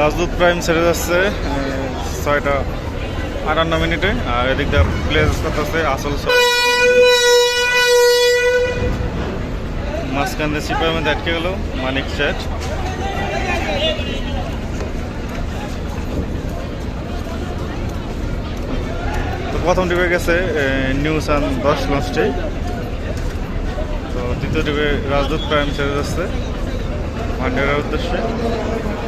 Rajdoot prime ছেড়ে যাচ্ছে ছয়টা আটান্ন মিনিটে, আর এদিক দিয়ে প্লেস করতেছে আসল মাঝখান দিয়ে সিপাহের আটকে গেল, মানিক তো প্রথম ডিবে গেছে নিউ সান দশ লঞ্চটি তো দ্বিতীয় ডিবে রাজদূত প্রাইম ছেড়ে যাচ্ছে, ভান্ডারের উদ্দেশ্যে।